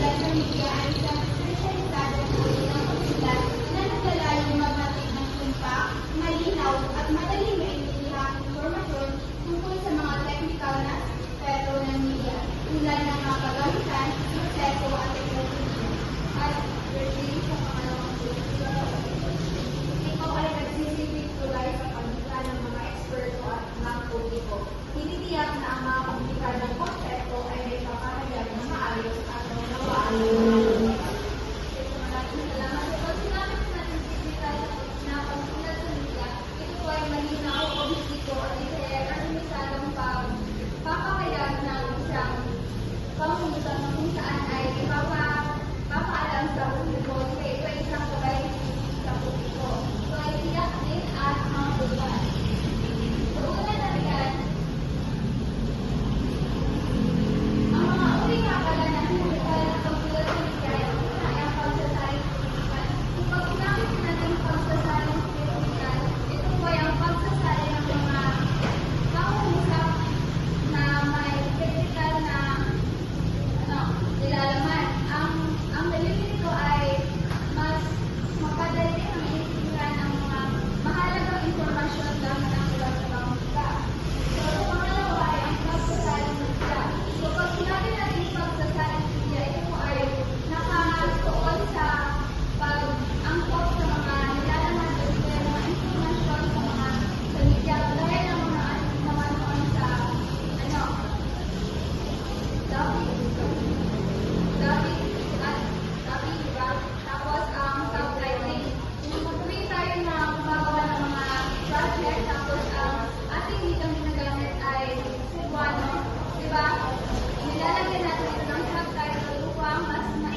Thank you. kasamaan ay mawa, mapaalam sa sa iba-isang kabay sa publiko. So ay tiyak din at mga natin, tapos ang um, ating litang ginagamit ay cubano, di ba? Nilalagyan natin ito ng hot tide upang mas ma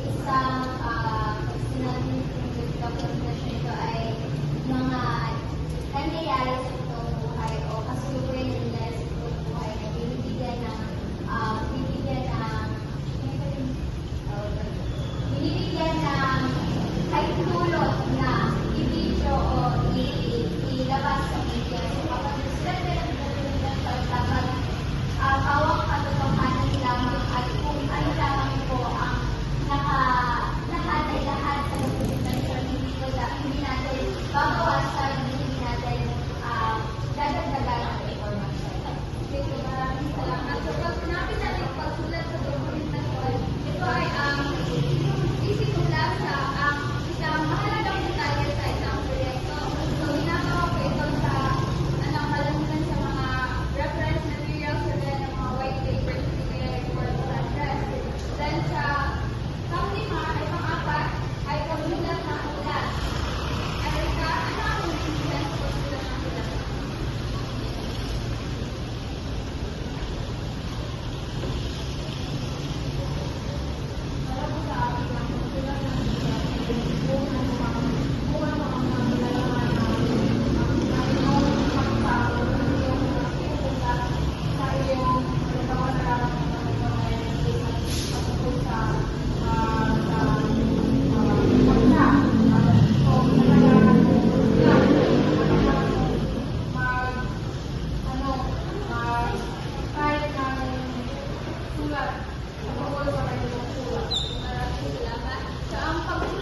isang ah, uh, sinabi ng ito ay mga nangyayari sa Gampang.